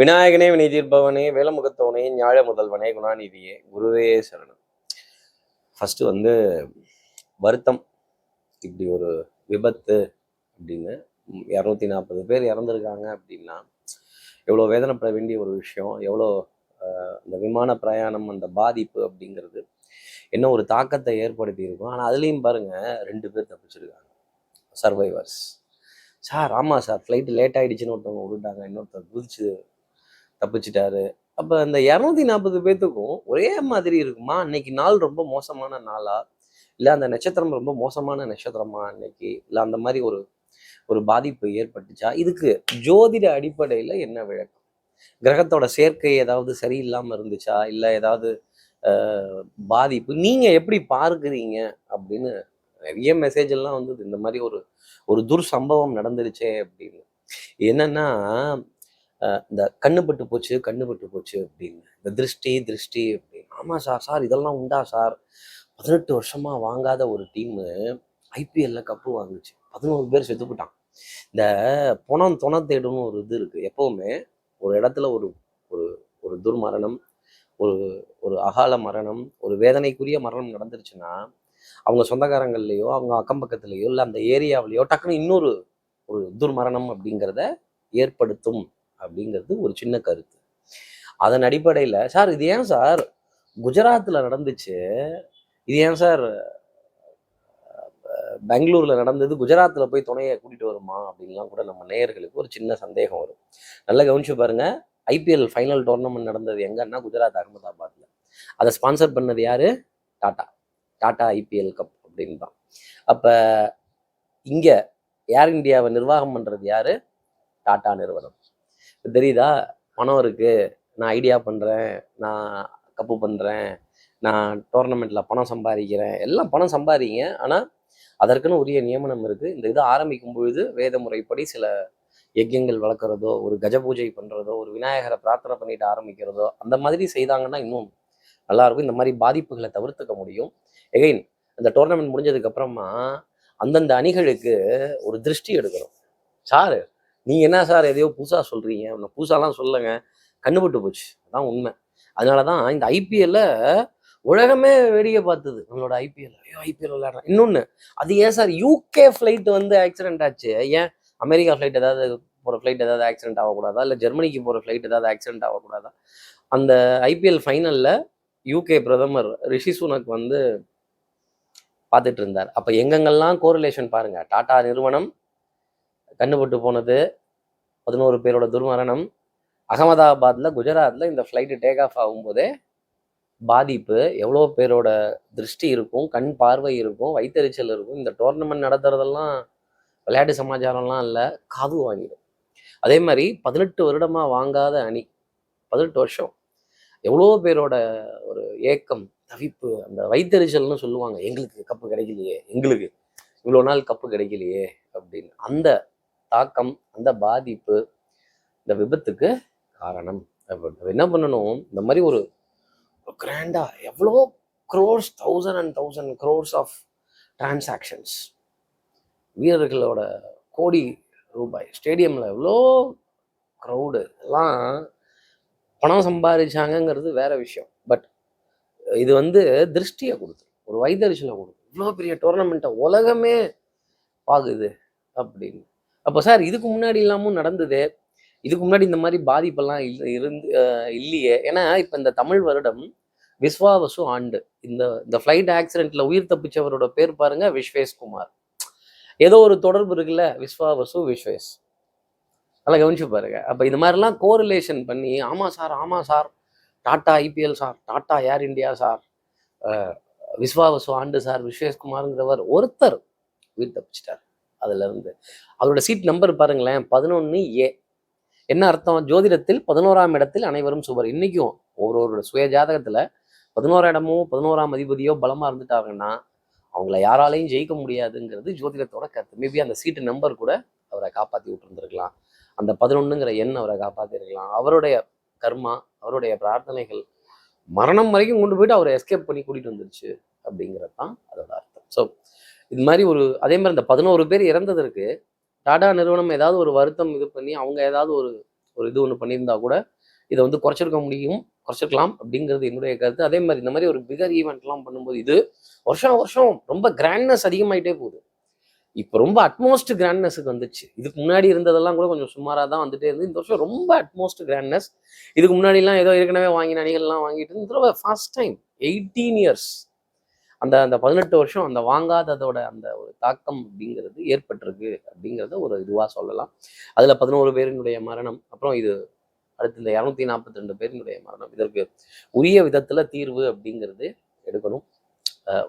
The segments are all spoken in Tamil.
விநாயகனே வினை தீர்ப்பவனே வேலமுகத்தவனே ஞாழ முதல்வனே குணாநிதியே குருவே சரணம். ஃபஸ்ட்டு வந்து வருத்தம் இப்படி ஒரு விபத்து அப்படின்னு இரநூத்தி நாற்பது பேர் இறந்துருக்காங்க அப்படின்னா எவ்வளோ வேதனைப்பட வேண்டிய ஒரு விஷயம் எவ்வளோ அந்த விமான பிரயாணம் அந்த பாதிப்பு அப்படிங்கிறது என்ன ஒரு தாக்கத்தை ஏற்படுத்தி இருக்கும் ஆனால் அதுலேயும் பாருங்கள் ரெண்டு பேர் தப்பிச்சிருக்காங்க. சர்வைவர்ஸ் சார் ஆமாம் சார் ஃப்ளைட்டு லேட் ஆகிடுச்சின்னு ஒருத்தவங்க விட்டுட்டாங்க இன்னொருத்தர் குதிச்சு தப்பிச்சிட்டாரு. அப்போ அந்த இரநூத்தி நாற்பது பேர்த்துக்கும் ஒரே மாதிரி இருக்குமா? அன்னைக்கு நாள் ரொம்ப மோசமான நாளா? இல்லை அந்த நட்சத்திரம் ரொம்ப மோசமான நட்சத்திரமா அன்னைக்கு இல்லை அந்த மாதிரி ஒரு ஒரு பாதிப்பு ஏற்பட்டுச்சா? இதுக்கு ஜோதிட அடிப்படையில் என்ன விளக்கம்? கிரகத்தோட சேர்க்கை ஏதாவது சரியில்லாமல் இருந்துச்சா? இல்லை ஏதாவது ஆஹ், பாதிப்பு? நீங்கள் எப்படி பார்க்குறீங்க? அப்படின்னு நிறைய மெசேஜ் எல்லாம் வந்தது. இந்த மாதிரி ஒரு ஒரு துர் சம்பவம் நடந்துருச்சே அப்படின்னு. என்னன்னா இந்த கண்ணுப்பட்டு போச்சு கண்ணு பட்டு போச்சு அப்படின்னு. இந்த திருஷ்டி திருஷ்டி அப்படின்னு. ஆமாம் சார் சார் இதெல்லாம் உண்டா சார்? பதினெட்டு வருஷமா வாங்காத ஒரு டீமு ஐபிஎல்ல கப்பு வாங்குச்சு. பதினோரு பேர் செத்து போட்டான் இந்த புணம் துணை தேடும்னு ஒரு இது இருக்குது எப்போவுமே ஒரு இடத்துல ஒரு ஒரு ஒரு துர்மரணம் ஒரு ஒரு அகால மரணம் ஒரு வேதனைக்குரிய மரணம் நடந்துருச்சுன்னா அவங்க சொந்தக்காரங்கள்லையோ அவங்க அக்கம் பக்கத்துலேயோ இல்லை அந்த ஏரியாவிலேயோ டக்குன்னு இன்னொரு ஒரு துர்மரணம் அப்படிங்கிறத ஏற்படுத்தும். அப்படிங்கிறது ஒரு சின்ன கருத்து. அதன் அடிப்படையில் சார் இது ஏன் சார் குஜராத்தில் நடந்துச்சு? இது ஏன் சார் பெங்களூரில் நடந்தது? குஜராத்தில் போய் துணையை கூட்டிகிட்டு வருமா? அப்படின்லாம் கூட நம்ம நேயர்களுக்கு ஒரு சின்ன சந்தேகம் வரும். நல்லா கவனிச்சு பாருங்க. ஐபிஎல் ஃபைனல் டோர்னமெண்ட் நடந்தது எங்கன்னா குஜராத் அகமதாபாத்தில் அதை ஸ்பான்சர் பண்ணது யாரு? டாட்டா. டாடா ஐபிஎல் கப் அப்படின்னு தான். அப்போ இங்கே ஏர் இந்தியாவை நிர்வாகம் பண்ணுறது யாரு? டாட்டா நிறுவனம். தெரியுதா? பணம் இருக்குது நான் ஐடியா பண்ணுறேன் நான் கப்பு பண்ணுறேன் நான் டோர்னமெண்ட்டில் பணம் சம்பாதிக்கிறேன். எல்லாம் பணம் சம்பாதிங்க. ஆனால் அதற்குன்னு உரிய நியமனம் இருக்குது இந்த இதை ஆரம்பிக்கும் பொழுது வேத முறைப்படி சில யஜ்யங்கள் வளர்க்குறதோ ஒரு கஜ பூஜை பண்ணுறதோ ஒரு விநாயகரை பிரார்த்தனை பண்ணிட்டு ஆரம்பிக்கிறதோ அந்த மாதிரி செய்தாங்கன்னா இன்னும் நல்லா இருக்கும். இந்த மாதிரி பாதிப்புகளை தவிர்த்துக்க முடியும். எகைன் அந்த டோர்னமெண்ட் முடிஞ்சதுக்கப்புறமா அந்தந்த அணிகளுக்கு ஒரு திருஷ்டி எடுக்கணும். சார் நீங்கள் என்ன சார் எதையோ புதுசாக சொல்கிறீங்க நான் புதுசாலாம் சொல்லுங்க கண்ணுபட்டு போச்சு. அதான் உண்மை. அதனால தான் இந்த ஐபிஎல்ல உலகமே வேடிக்கை பார்த்தது. நம்மளோட ஐபிஎல் ஐயோ ஐபிஎல் விளையாடுறேன். இன்னொன்று அது ஏன் சார் யூகே ஃப்ளைட் வந்து ஆக்சிடென்ட் ஆச்சு? ஏன் அமெரிக்கா ஃப்ளைட் ஏதாவது போகிற ஃப்ளைட் ஏதாவது ஆக்சிடென்ட் ஆகக்கூடாதா? இல்லை ஜெர்மனிக்கு போகிற ஃப்ளைட் ஏதாவது ஆக்சிடென்ட் ஆகக்கூடாதா? அந்த ஐபிஎல் ஃபைனலில் யூகே பிரதமர் ரிஷி சுனக் வந்து பார்த்துட்டு இருந்தார். அப்போ எங்கெங்கெல்லாம் கோரிலேஷன் பாருங்க. டாடா நிறுவனம் கண்ணுபட்டு போனது பதினோரு பேரோட துர்மரணம். அகமதாபாத்தில் குஜராத்தில் இந்த ஃப்ளைட்டு டேக் ஆஃப் ஆகும்போதே பாதிப்பு. எவ்வளோ பேரோட திருஷ்டி இருக்கும் கண் பார்வை இருக்கும் வைத்தறிச்சல் இருக்கும். இந்த டோர்னமெண்ட் நடத்துறதெல்லாம் விளையாட்டு சமாச்சாரம்லாம் இல்லை காது வாங்கிடும். அதே மாதிரி பதினெட்டு வருடமாக வாங்காத அணி பதினெட்டு வருஷம். எவ்வளோ பேரோட ஒரு ஏக்கம் தவிப்பு அந்த வைத்தறிச்சல்னு சொல்லுவாங்க. எங்களுக்கு கப்பு கிடைக்கலையே எங்களுக்கு இவ்வளோ நாள் கப்பு கிடைக்கலையே அப்படின்னு. அந்த தாக்கம் அந்த பாதிப்பு இந்த விபத்துக்கு காரணம் என்ன பண்ணணும்? இந்த மாதிரி ஒரு கிராண்டா எவ்வளோ crores thousand and thousand crores of transactions வீரர்களோட கோடி ரூபாய் ஸ்டேடியமில் எவ்வளோ க்ரௌடு எல்லாம் பணம் சம்பாதிச்சாங்கங்கிறது வேற விஷயம். பட் இது வந்து திருஷ்டியை கொடுத்து ஒரு வைத்தறிச்சலை கொடுக்கும் இவ்வளோ பெரிய டோர்னமெண்ட்டை உலகமே பாகுது அப்படின்னு. அப்போ சார் இதுக்கு முன்னாடி இல்லாமல் நடந்தது இதுக்கு முன்னாடி இந்த மாதிரி பாதிப்பெல்லாம் இல்ல இருந்து இல்லையே. ஏன்னா இப்போ இந்த தமிழ் வருடம் விஸ்வாவசு ஆண்டு. இந்த இந்த ஃப்ளைட் ஆக்சிடென்ட்ல உயிர் தப்பிச்சவரோட பேர் பாருங்க விஸ்வேஷ்குமார் ஏதோ ஒரு தொடர்பு இருக்குல்ல விஸ்வாவசு விஸ்வேஷ். நல்லா கவனிச்சு பாருங்க. அப்போ இது மாதிரிலாம் கோரிலேஷன் பண்ணி ஆமாம் சார் ஆமாம் sir Tata IPL sir Tata Air India sir Vishvavasu ஆண்டு சார் விஸ்வேஷ்குமாருங்கிறவர் ஒருத்தர் உயிர் தப்பிச்சிட்டார். அதுல இருந்து அதோட சீட் நம்பர் பாருங்களேன் பதினொன்று ஏ என்ன அர்த்தம்? ஜோதிடத்தில் பதினோராம் இடத்தில் அனைவரும் சுவர். இன்றைக்கும் ஒவ்வொருவரோட சுய ஜாதகத்தில் பதினோரா இடமோ பதினோராம் அதிபதியோ பலமாக இருந்துட்டாங்கன்னா அவங்கள யாராலையும் ஜெயிக்க முடியாதுங்கிறது ஜோதிடத்தோட கருத்து. மேபி அந்த சீட்டு நம்பர் கூட அவரை காப்பாற்றி விட்டுருந்துருக்கலாம். அந்த பதினொன்னுங்கிற எண் அவரை காப்பாற்றிருக்கலாம் அவருடைய கர்மா அவருடைய பிரார்த்தனைகள் மரணம் வரைக்கும் கொண்டு போயிட்டு அவரை எஸ்கேப் பண்ணி கூட்டிகிட்டு வந்துருச்சு அப்படிங்கிறது தான் அதோட அர்த்தம். ஸோ இது மாதிரி ஒரு அதே மாதிரி இந்த பதினோரு பேர் இறந்ததற்கு டாடா நிறுவனம் ஏதாவது ஒரு வருத்தம் இது பண்ணி அவங்க ஏதாவது ஒரு ஒரு இது ஒன்று பண்ணியிருந்தா கூட இதை வந்து குறைச்சிருக்க முடியும் குறைச்சிருக்கலாம் அப்படிங்கிறது என்னுடைய கருத்து. அதே மாதிரி இந்த மாதிரி ஒரு பிகர் ஈவெண்ட்லாம் பண்ணும்போது இது வருஷம் வருஷம் ரொம்ப கிராண்ட்னஸ் அதிகமாயிட்டே போகுது. இப்போ ரொம்ப அட்மோஸ்ட் கிராண்ட்னஸுக்கு வந்துச்சு. இதுக்கு முன்னாடி இருந்ததெல்லாம் கூட கொஞ்சம் சுமாராக தான் வந்துட்டே இருந்து இந்த வருஷம் ரொம்ப அட்மோஸ்ட் கிராண்ட்னஸ் இதுக்கு முன்னாடிலாம் ஏதோ ஏற்கனவே வாங்கின அணிகள்லாம் வாங்கிட்டு இந்த தடவை ஃபர்ஸ்ட் டைம் எயிட்டீன் இயர்ஸ் அந்த அந்த பதினெட்டு வருஷம் அந்த வாங்காததோட அந்த ஒரு தாக்கம் அப்படிங்கிறது ஏற்பட்டிருக்கு அப்படிங்கிறத ஒரு இதுவாக சொல்லலாம். அதில் பதினோரு பேரினுடைய மரணம் அப்புறம் இது அடுத்து இந்த இரநூத்தி நாற்பத்தி ரெண்டு பேரினுடைய மரணம். இதற்கு உரிய விதத்தில் தீர்வு அப்படிங்கிறது எடுக்கணும்.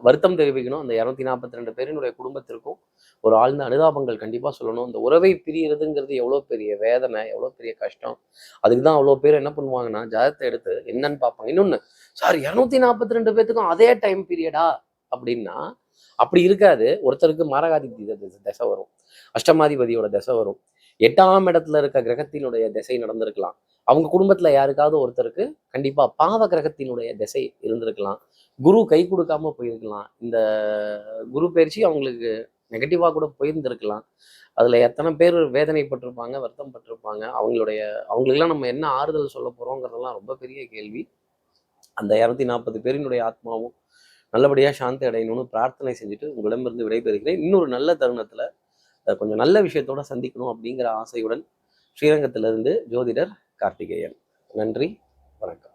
வருத்தம் தெரிவிக்கணும். அந்த இரநூத்தி நாற்பத்தி ரெண்டு பேரினுடைய குடும்பத்திற்கும் ஒரு ஆழ்ந்த அனுதாபங்கள் கண்டிப்பாக சொல்லணும். இந்த உறவை பிரியறதுங்கிறது எவ்வளோ பெரிய வேதனை எவ்வளோ பெரிய கஷ்டம். அதுக்கு தான் அவ்வளோ பேர் என்ன பண்ணுவாங்கன்னா ஜாதகத்தை எடுத்து என்னன்னு பார்ப்பாங்க. இன்னொன்று சார் இரநூத்தி நாற்பத்தி ரெண்டு பேத்துக்கும் அதே டைம் பீரியடா அப்படின்னா அப்படி இருக்காது. ஒருத்தருக்கு மாரகாதிபதி திசை வரும். அஷ்டமாதிபதியோட திசை வரும். எட்டாம் இடத்துல இருக்க கிரகத்தினுடைய திசை நடந்திருக்கலாம். அவங்க குடும்பத்துல யாருக்காவது ஒருத்தருக்கு கண்டிப்பா பாவ கிரகத்தினுடைய திசை இருந்திருக்கலாம். குரு கை கொடுக்காம போயிருக்கலாம். இந்த குரு பயிற்சி அவங்களுக்கு நெகட்டிவாக கூட போயிருந்திருக்கலாம். அதில் எத்தனை பேர் வேதனைப்பட்டிருப்பாங்க வருத்தம் பட்டிருப்பாங்க அவங்களுடைய அவங்களுக்கெல்லாம் நம்ம என்ன ஆறுதல் சொல்ல போகிறோங்கிறதெல்லாம் ரொம்ப பெரிய கேள்வி. அந்த இரநூத்தி நாற்பது பேரினுடைய ஆத்மாவும் நல்லபடியாக சாந்தி அடையணும்னு பிரார்த்தனை செஞ்சுட்டு உங்களிடமிருந்து விடைபெறுகிறேன். இன்னொரு நல்ல தருணத்தில் கொஞ்சம் நல்ல விஷயத்தோட சந்திக்கணும் அப்படிங்கிற ஆசையுடன் ஸ்ரீரங்கத்திலிருந்து ஜோதிடர் கார்த்திகேயன். நன்றி வணக்கம்.